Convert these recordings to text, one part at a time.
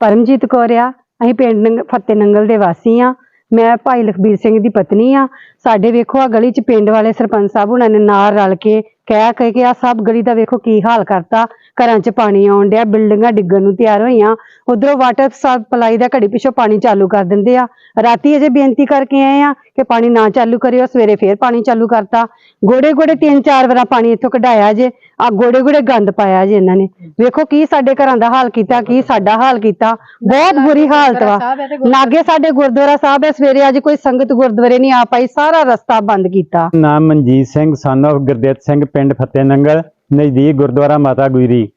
ਪਰਮਜੀਤ ਕੌਰ ਆ, ਅਸੀਂ ਪਿੰਡ ਨੰਗ- ਫਤਿਹ ਨੰਗਲ ਦੇ ਵਾਸੀ ਆ। ਮੈਂ ਭਾਈ ਲਖਬੀਰ ਸਿੰਘ ਦੀ ਪਤਨੀ ਆ। ਸਾਡੇ ਵੇਖੋ ਆ ਗਲੀ ਚ ਪਿੰਡ ਵਾਲੇ ਸਰਪੰਚ ਸਾਹਿਬ ਉਹਨਾਂ ਨੇ ਨਾਲ ਰਲ ਕੇ ਕਹਿ ਕਹਿ ਕੇ ਆ ਸਭ ਗਲੀ ਦਾ ਵੇਖੋ ਕੀ ਹਾਲ ਕਰਤਾ। ਘਰਾਂ 'ਚ ਪਾਣੀ ਆਉਣ ਡਿਆ, ਬਿਲਡਿੰਗਾਂ ਡਿੱਗਣ ਨੂੰ ਤਿਆਰ ਹੋਈਆਂ। ਉਧਰੋਂ ਵਾਟਰ ਸਪਲਾਈ ਦਾ ਘੜੀ ਪਿੱਛੋਂ ਪਾਣੀ ਚਾਲੂ ਕਰ ਦਿੰਦੇ ਆ। ਰਾਤੀ ਅਜੇ ਬੇਨਤੀ ਕਰਕੇ ਆਏ ਆ ਕਿ ਪਾਣੀ ਨਾ ਚਾਲੂ ਕਰਿਓ, ਸਵੇਰੇ ਫੇਰ ਪਾਣੀ ਚਾਲੂ ਕਰਤਾ। ਗੋੜੇ ਗੋੜੇ ਤਿੰਨ ਚਾਰ ਵਾਰਾਂ ਪਾਣੀ ਇੱਥੋਂ ਕਢਾਇਆ ਜੇ, ਆ ਗੋੜੇ ਗੋੜੇ ਗੰਦ ਪਾਇਆ ਜੇ ਇਹਨਾਂ ਨੇ। ਵੇਖੋ ਕੀ ਸਾਡੇ ਘਰਾਂ ਦਾ ਹਾਲ ਕੀਤਾ, ਕੀ ਸਾਡਾ ਹਾਲ ਕੀਤਾ। ਬਹੁਤ ਬੁਰੀ ਹਾਲਤ ਵਾ। ਲਾਗੇ ਸਾਡੇ ਗੁਰਦੁਆਰਾ ਸਾਹਿਬ ਹੈ ਸਵੇਰੇ ਅੱਜ ਕੋਈ ਸੰਗਤ ਗੁਰਦੁਆਰੇ ਨਹੀਂ ਆ ਪਾਈ, ਸਾਰਾ ਰਸਤਾ ਬੰਦ ਕੀਤਾ। ਨਾਮ ਮਨਜੀਤ ਸਿੰਘ, son of ਗੁਰਦੇਵ ਸਿੰਘ ਪਿੰਡ ਫਤਿਹ ਨੰਗਲ ਨਜ਼ਦੀਕ ਗੁਰਦੁਆਰਾ ਮਾਤਾ ਗੁਜਰੀ।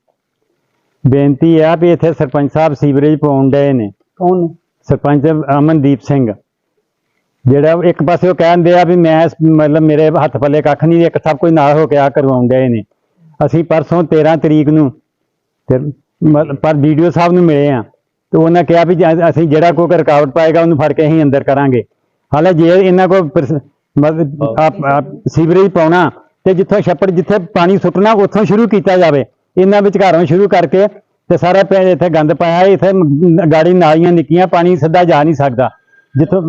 ਬੇਨਤੀ ਆ ਵੀ ਇੱਥੇ ਸਰਪੰਚ ਸਾਹਿਬ ਸੀਵਰੇਜ ਪਾਉਣ ਡਏ ਨੇ। ਕੌਣ ਸਰਪੰਚ ਅਮਨਦੀਪ ਸਿੰਘ। ਜਿਹੜਾ ਇੱਕ ਪਾਸੇ ਉਹ ਕਹਿੰਦੇ ਆ ਵੀ ਮੈਂ ਮਤਲਬ ਮੇਰੇ ਹੱਥ ਪੱਲੇ ਕੱਖ ਨਹੀਂ ਇੱਕ ਸਭ ਕੋਈ ਨਾਲ ਹੋ ਕੇ ਆ ਕਰਵਾਉਣ ਡਏ ਨੇ। ਅਸੀਂ ਪਰਸੋਂ 13 ਤਰੀਕ ਨੂੰ ਪਰ ਵੀਡੀਓ ਸਾਹਿਬ ਨੂੰ ਮਿਲੇ ਆ। ਤੇ ਉਹਨਾਂ ਕਿਹਾ ਵੀ ਅਸੀਂ ਜਿਹੜਾ ਕੋਈ ਰੁਕਾਵਟ ਪਾਏਗਾ ਉਹਨੂੰ ਫੜ ਕੇ ਅਸੀਂ ਅੰਦਰ ਕਰਾਂਗੇ। ਹਾਲੇ ਜੇ ਇਹਨਾਂ ਕੋਲ ਸੀਵਰੇਜ ਪਾਉਣਾ ਤੇ ਜਿੱਥੋਂ ਛੱਪੜ ਜਿੱਥੇ ਪਾਣੀ ਸੁੱਟਣਾ, ਉੱਥੋਂ ਸ਼ੁਰੂ ਕੀਤਾ ਜਾਵੇ। ਇਹਨਾਂ ਵਿਚਕਾਰੋਂ ਸ਼ੁਰੂ ਕਰਕੇ ਤੇ ਸਾਰਾ ਪਿੰਡ ਇੱਥੇ ਗੰਦ ਪਾਇਆ, ਇੱਥੇ ਗਾੜੀ ਨਾਲੀਆਂ ਨਿੱਕੀਆਂ, ਪਾਣੀ ਸਿੱਧਾ ਜਾ ਨਹੀਂ ਸਕਦਾ। ਜਿੱਥੋਂ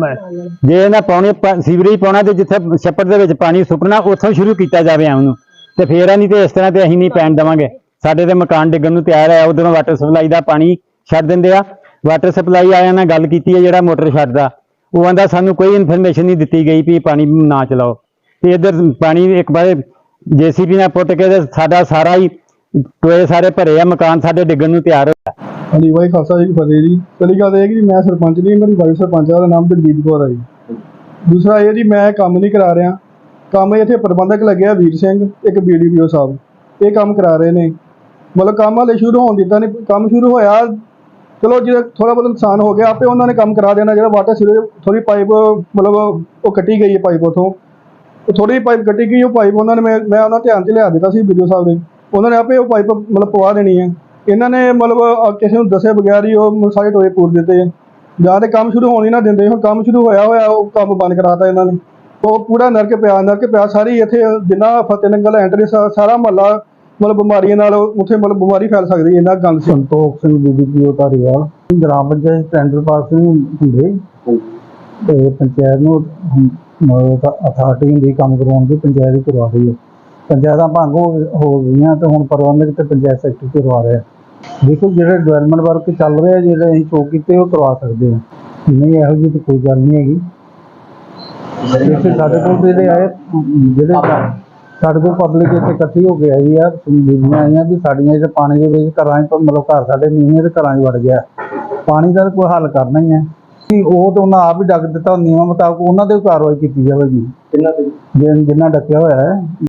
ਜੇ ਇਹਨਾਂ ਪਾਉਣੇ ਸੀਵਰੇਜ ਪਾਉਣਾ ਤੇ ਜਿੱਥੇ ਛੱਪੜ ਦੇ ਵਿੱਚ ਪਾਣੀ ਸੁੱਟਣਾ, ਉੱਥੋਂ ਸ਼ੁਰੂ ਕੀਤਾ ਜਾਵੇ ਆ ਉਹਨੂੰ ਤੇ ਫੇਰ ਆ ਨਹੀਂ ਤੇ ਇਸ ਤਰ੍ਹਾਂ ਤੇ ਅਸੀਂ ਨਹੀਂ ਪੈਣ ਦੇਵਾਂਗੇ। ਸਾਡੇ ਤੇ ਮਕਾਨ ਡਿੱਗਣ ਨੂੰ ਤਿਆਰ ਹੈ, ਉਧਰੋਂ ਵਾਟਰ ਸਪਲਾਈ ਦਾ ਪਾਣੀ ਛੱਡ ਦਿੰਦੇ ਆ। ਵਾਟਰ ਸਪਲਾਈ ਵਾਲਿਆਂ ਨਾਲ ਗੱਲ ਕੀਤੀ ਹੈ ਜਿਹੜਾ ਮੋਟਰ ਛੱਡਦਾ। ਉਹ ਆਂਦਾ, ਸਾਨੂੰ ਕੋਈ ਇਨਫੋਰਮੇਸ਼ਨ ਨਹੀਂ ਦਿੱਤੀ ਗਈ ਵੀ ਪਾਣੀ ਨਾ ਚਲਾਓ। ਤੇ ਇਧਰ ਪਾਣੀ ਇੱਕ ਵਾਰ ਜੀਸੀਬੀ ਨਾਲ ਪੁੱਟ ਕੇ ਤੇ ਸਾਡਾ ਸਾਰਾ ਹੀ ਟੋਏ ਸਾਰੇ ਭਰੇ ਆ, ਮਕਾਨ ਸਾਡੇ ਡਿੱਗਣ ਨੂੰ ਤਿਆਰ ਹੋ ਹਾਂਜੀ ਵਾਹਿ ਖਾਲਸਾ ਜੀ ਕੀ ਫਤਿਹ ਜੀ। ਪਹਿਲੀ ਗੱਲ ਇਹ ਕਿ ਮੈਂ ਸਰਪੰਚ ਨਹੀਂ, ਮੇਰੀ ਵਾਈਫ ਸਰਪੰਚ ਆ ਨਾਮ ਜਗਦੀਪ ਕੌਰ ਹੈ ਜੀ। ਦੂਸਰਾ ਇਹ ਜੀ, ਮੈਂ ਕੰਮ ਨਹੀਂ ਕਰਾ ਰਿਹਾ। ਕੰਮ ਇੱਥੇ ਪ੍ਰਬੰਧਕ ਲੱਗਿਆ ਵੀਰ ਸਿੰਘ, ਇੱਕ ਬੀਡੀਪੀਓ ਸਾਹਿਬ। ਇਹ ਕੰਮ ਕਰਾ ਰਹੇ ਨੇ। ਮਤਲਬ ਕੰਮ ਹਾਲੇ ਸ਼ੁਰੂ ਹੋਣ ਦਿੱਤਾ ਨਹੀਂ, ਕੰਮ ਸ਼ੁਰੂ ਹੋਇਆ। ਚਲੋ, ਜਿਹੜਾ ਥੋੜਾ ਬਹੁਤ ਨੁਕਸਾਨ ਹੋ ਗਿਆ, ਆਪੇ ਉਹਨਾਂ ਨੇ ਕੰਮ ਕਰਾ ਦੇਣਾ, ਜਿਹੜਾ ਵਾਟਰ ਸਿਰੇ ਥੋੜੀ ਪਾਈਪ, ਮਤਲਬ ਉਹ ਕੱਟੀ ਗਈ ਹੈ ਪਾਈਪ ਉਥੋਂ। ਉਹ ਥੋੜੀ ਪਾਈਪ ਕੱਟੀ ਗਈ ਉਹ ਪਾਈਪ ਉਹਨਾਂ ਨੇ ਮੈਂ ਮੈਂ ਉਹਨਾਂ ਧਿਆਨ 'ਚ ਲਿਆ ਦਿੱਤਾ ਸੀ ਵੀਡੀਓ ਸਾਹਿਬ ਦੇ। ਉਹਨਾਂ ਨੇ ਆਪੇ ਉਹ ਪਾਈਪ ਮਤਲਬ ਪਵਾ ਦੇਣੀ ਹੈ ਇਹਨਾਂ ਨੇ ਮਤਲਬ ਅਹ ਕਿਸੇ ਨੂੰ ਦੱਸੇ ਬਗੈਰ ਹੀ ਉਹ ਸਾਰੇ ਟੋਏ ਪੂਰ ਦਿੱਤੇ ਆ। ਜਾਂ ਤੇ ਕੰਮ ਸ਼ੁਰੂ ਹੋਣ ਹੀ ਨਾ ਦਿੰਦੇ ਹੁਣ ਕੰਮ ਸ਼ੁਰੂ ਹੋਇਆ ਹੋਇਆ ਉਹ ਕੰਮ ਬੰਦ ਕਰਾਤਾ ਇਹਨਾਂ ਨੇ। ਉਹ ਪੂਰਾ ਨਰਕ ਪਿਆ ਨਰਕ ਪਿਆ ਸਾਰੀ ਇੱਥੇ ਜਿੰਨਾ ਫਤਿਹ ਨੰਗਲ ਐਂਟਰੀ ਸਾਰਾ ਮਹੱਲਾ ਮਤਲਬ ਬਿਮਾਰੀਆਂ ਨਾਲ ਉੱਥੇ ਮਤਲਬ ਬਿਮਾਰੀ ਫੈਲ ਸਕਦੀ ਹੈ ਇਹਨਾਂ ਗੰਦ ਸੀ। ਸੰਤੋਖ ਸਿੰਘ ਬੀਬੀਪੀਓ ਧਾਰੀਵਾਲ ਗ੍ਰਾਮ ਪੰਚਾਇਤ ਟੈਂਡਰ ਪਾਸ ਨਹੀਂ ਹੁੰਦੇ ਤੇ ਪੰਚਾਇਤ ਨੂੰ ਅਥਾਰਟੀ ਹੁੰਦੀ ਕੰਮ ਕਰਵਾਉਣ ਦੀ ਪੰਚਾਇਤ ਹੀ ਕਰਵਾ ਰਹੀ ਹੈ ਪੰਚਾਇਤਾਂ ਭੰਗ ਹੋ ਗਈਆਂ ਤੇ ਹੁਣ ਪ੍ਰਬੰਧਕ ਤੇ ਪੰਚਾਇਤ ਸੈਕਟਰੀ ਕਰਵਾ ਰਿਹਾ ਦੇਖੋ ਜਿਹੜੇ ਡਿਵੈਲਪਮੈਂਟ ਵਰਕ ਚੱਲ ਰਿਹਾ ਜਿਹੜੇ ਅਸੀਂ ਸ਼ੋਅ ਕੀਤੇ ਉਹ ਕਰਵਾ ਸਕਦੇ ਹਾਂ ਨਹੀਂ ਇਹੋ ਜਿਹੀ ਤਾਂ ਕੋਈ ਗੱਲ ਨਹੀਂ ਹੈਗੀ। ਇੱਥੇ ਸਾਡੇ ਕੋਲ ਜਿਹੜੇ ਆਏ ਜਿਹੜੇ ਸਾਡੇ ਕੋਲ ਪਬਲਿਕ ਇੱਥੇ ਇਕੱਠੀ ਹੋ ਕੇ ਆਈ ਆ ਬੀਬੀਆਂ ਆਈਆਂ ਵੀ ਸਾਡੀਆਂ ਜਿਹੜੇ ਪਾਣੀ ਦੇ ਵਿੱਚ ਘਰਾਂ 'ਚ ਮਤਲਬ ਘਰ ਸਾਡੇ ਨੀਵੇਂ ਤੇ ਘਰਾਂ 'ਚ ਵੜ ਗਿਆ। ਪਾਣੀ ਦਾ ਕੋਈ ਹੱਲ ਕਰਨਾ ਹੀ ਹੈ ਉਹ ਤਾਂ ਉਹਨਾਂ ਆਪ ਹੀ ਡੱਕ ਦਿੱਤਾ ਨਿਯਮਾਂ ਮੁਤਾਬਕ ਉਹਨਾਂ ਤੇ ਵੀ ਕਾਰਵਾਈ ਕੀਤੀ ਜਾਵੇਗੀ। ਜਿਨ੍ਹਾਂ ਜਿਨ੍ਹਾਂ ਡੱਕਿਆ ਹੋਇਆ ਹੈ।